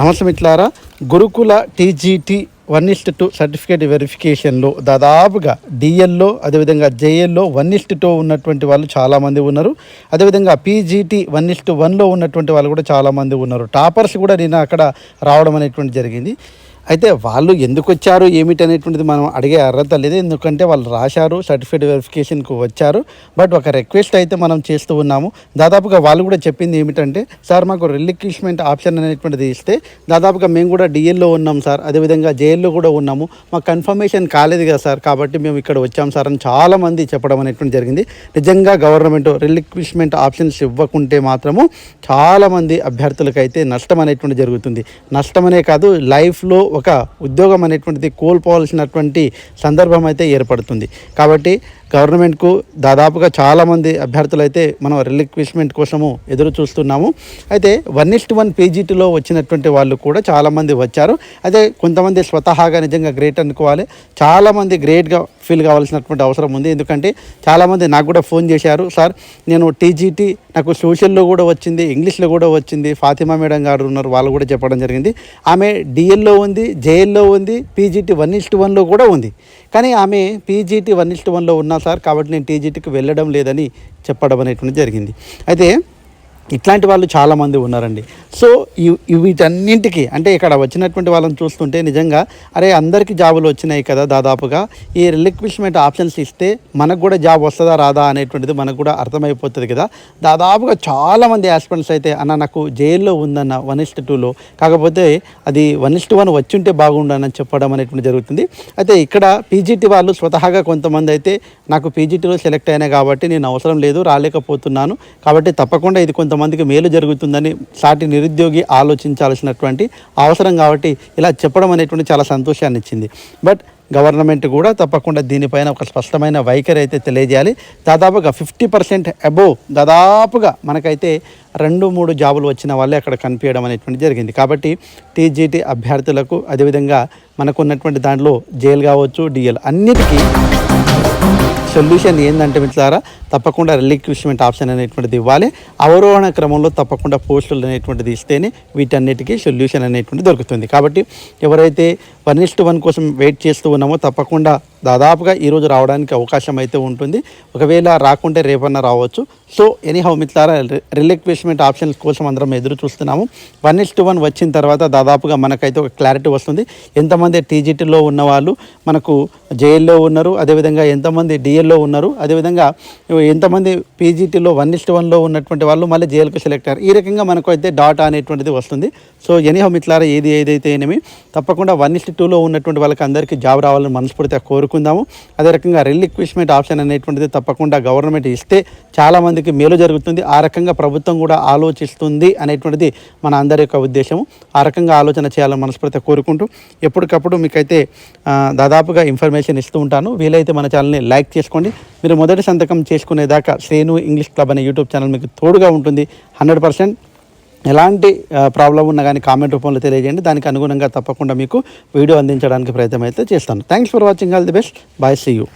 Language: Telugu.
నమస్తే మిట్లారా గురుకుల టీజీటీ వన్ ఇస్ట్ టూ సర్టిఫికేట్ వెరిఫికేషన్లో దాదాపుగా డిఎల్లో అదేవిధంగా జేఎల్లో వన్ ఇస్ట్ టూ ఉన్నటువంటి వాళ్ళు చాలామంది ఉన్నారు. అదేవిధంగా పీజీటీ వన్ ఇస్ట్ వన్లో ఉన్నటువంటి వాళ్ళు కూడా చాలామంది ఉన్నారు. టాపర్స్ కూడా నేను అక్కడ రావడం అనేటువంటి జరిగింది. అయితే వాళ్ళు ఎందుకు వచ్చారు ఏమిటి అనేటువంటిది మనం అడిగే అర్హత లేదు. ఎందుకంటే వాళ్ళు రాశారు సర్టిఫికేట్ వెరిఫికేషన్కు వచ్చారు. బట్ ఒక రిక్వెస్ట్ అయితే మనం చేస్తూ ఉన్నాము. దాదాపుగా వాళ్ళు కూడా చెప్పింది ఏమిటంటే సార్ మాకు రిలిక్విష్మెంట్ ఆప్షన్ అనేటువంటిది ఇస్తే దాదాపుగా మేము కూడా డిఎల్లో ఉన్నాం సార్. అదేవిధంగా జైల్లో కూడా ఉన్నాము. మాకు కన్ఫర్మేషన్ కాలేదు కదా సార్. కాబట్టి మేము ఇక్కడ వచ్చాం సార్ అని చాలామంది చెప్పడం అనేటువంటి జరిగింది. నిజంగా గవర్నమెంట్ రిలిక్విష్మెంట్ ఆప్షన్స్ ఇవ్వకుంటే మాత్రము చాలామంది అభ్యర్థులకైతే నష్టం అనేటువంటి జరుగుతుంది. నష్టమనే కాదు లైఫ్లో ఒక ఉద్యోగం అనేటువంటిది కోల్పోవాల్సినటువంటి సందర్భం అయితే ఏర్పడుతుంది. కాబట్టి గవర్నమెంట్కు దాదాపుగా చాలామంది అభ్యర్థులు అయితే మనం రిలిక్విష్మెంట్ కోసము ఎదురు చూస్తున్నాము అయితే వన్ ఇస్ట్ వన్ పీజీటీలో వచ్చినటువంటి వాళ్ళు కూడా చాలామంది వచ్చారు. అయితే కొంతమంది స్వతహాగా నిజంగా గ్రేట్ అనుకోవాలి. చాలామంది గ్రేట్గా ఫీల్ కావాల్సినటువంటి అవసరం ఉంది. ఎందుకంటే చాలామంది నాకు కూడా ఫోన్ చేశారు. సార్ నేను టీజీటీ నాకు సోషల్లో కూడా వచ్చింది ఇంగ్లీష్లో కూడా వచ్చింది. ఫాతిమా మేడం గారు ఉన్నారు వాళ్ళు కూడా చెప్పడం జరిగింది. ఆమె డిఎల్లో ఉంది జేఎల్లో ఉంది పీజీటీ వన్ ఇస్ట్ వన్లో కూడా ఉంది. కానీ ఆమె పీజీటీ వన్ ఇస్ట్ వన్లో ఉన్నా సార్ కాబట్టి నేను టీజీటీకి వెళ్ళడం లేదని చెప్పడం అనేటువంటి జరిగింది. అయితే ఇట్లాంటి వాళ్ళు చాలామంది ఉన్నారండి. సో ఇవి వీటన్నింటికి అంటే ఇక్కడ వచ్చినటువంటి వాళ్ళని చూస్తుంటే నిజంగా అరే అందరికీ జాబులు వచ్చినాయి కదా దాదాపుగా ఈ రిలిక్విష్మెంట్ ఆప్షన్స్ ఇస్తే మనకు కూడా జాబ్ వస్తుందా రాదా అనేటువంటిది మనకు కూడా అర్థమైపోతుంది కదా. దాదాపుగా చాలామంది ఆస్పిరెంట్స్ అయితే అన్న నాకు జైల్లో ఉందన్న వన్ ఇస్ట్ టూలో కాకపోతే అది వన్ ఇస్ట్ వన్ వచ్చి ఉంటే బాగుండని చెప్పడం అనేటువంటి జరుగుతుంది. అయితే ఇక్కడ పీజీటీ వాళ్ళు స్వతహాగా కొంతమంది అయితే నాకు పీజీటీలో సెలెక్ట్ అయినా కాబట్టి నేను అవసరం లేదు రాలేకపోతున్నాను కాబట్టి తప్పకుండా ఇది కొంతమందికి మేలు జరుగుతుందని సాటి నిరుద్యోగి ఆలోచించాల్సినటువంటి అవసరం కాబట్టి ఇలా చెప్పడం అనేటువంటి చాలా సంతోషాన్ని ఇచ్చింది. బట్ గవర్నమెంట్ కూడా తప్పకుండా దీనిపైన ఒక స్పష్టమైన వైఖరి అయితే తెలియజేయాలి. దాదాపుగా ఫిఫ్టీ పర్సెంట్ అబోవ్ దాదాపుగా మనకైతే రెండు మూడు జాబులు వచ్చిన వాళ్ళే అక్కడ కనిపించడం అనేటువంటి జరిగింది. కాబట్టి టీజీటీ అభ్యర్థులకు అదేవిధంగా మనకున్నటువంటి దాంట్లో జైలు కావచ్చు డిఎల్ అన్నిటికీ సొల్యూషన్ ఏంటంటే మిత్రులారా తప్పకుండా రిలిక్విష్మెంట్ ఆప్షన్ అనేటువంటిది ఇవ్వాలి. అవరోహణ క్రమంలో తప్పకుండా పోస్టులు అనేటువంటిది ఇస్తేనే వీటన్నిటికీ సొల్యూషన్ అనేటువంటిది దొరుకుతుంది. కాబట్టి ఎవరైతే వన్ ఇస్ట్ వన్ కోసం వెయిట్ చేస్తూ ఉన్నామో తప్పకుండా దాదాపుగా ఈరోజు రావడానికి అవకాశం అయితే ఉంటుంది. ఒకవేళ రాకుంటే రేపన్నా రావచ్చు. సో ఎనీహౌ మిత్రులారా రిలిక్విష్మెంట్ ఆప్షన్స్ కోసం అందరం ఎదురు చూస్తున్నాము. వన్ ఇస్ట్ వన్ వచ్చిన తర్వాత దాదాపుగా మనకైతే ఒక క్లారిటీ వస్తుంది. ఎంతమంది టీజీటీలో ఉన్న వాళ్ళు మనకు జైల్లో ఉన్నారు అదేవిధంగా ఎంతమంది డిఎల్లో ఉన్నారు అదేవిధంగా ఎంతమంది పీజీటీలో వన్ ఇస్ట్ వన్లో ఉన్నటువంటి వాళ్ళు మళ్ళీ జేఎల్కి సెలెక్ట్ అయ్యారు. ఈ రకంగా మనకు అయితే డాటా అనేటువంటిది వస్తుంది. సో ఎనీహో మిట్లారా ఏది ఏదైతే ఏమి తప్పకుండా వన్ ఇస్ట్ టూలో ఉన్నటువంటి వాళ్ళకి అందరికీ జాబ్ రావాలని మనస్ఫూర్తిగా కోరుకుందాము. అదే రకంగా రిలిక్విష్మెంట్ ఆప్షన్ అనేటువంటిది తప్పకుండా గవర్నమెంట్ ఇస్తే చాలామందికి మేలు జరుగుతుంది. ఆ రకంగా ప్రభుత్వం కూడా ఆలోచిస్తుంది అనేటువంటిది మన అందరి యొక్క ఉద్దేశము. ఆ రకంగా ఆలోచన చేయాలని మనస్ఫూర్తిగా కోరుకుంటూ ఎప్పటికప్పుడు మీకైతే దాదాపుగా ఇన్ఫర్మేషన్ ఇస్తూ ఉంటాను. వీలైతే మన ఛానల్ని లైక్ చేసుకోండి. మీరు మొదటి సంతకం చేసుకునేదాకా శ్రేణు ఇంగ్లీష్ క్లబ్ అనే యూట్యూబ్ ఛానల్ మీకు తోడుగా ఉంటుంది. హండ్రెడ్ పర్సెంట్ ఎలాంటి ప్రాబ్లం ఉన్నా కానీ కామెంట్ రూపంలో తెలియజేయండి. దానికి అనుగుణంగా తప్పకుండా మీకు వీడియో అందించడానికి ప్రయత్నం అయితే చేస్తాను. Thanks for watching. All the best. Bye see you.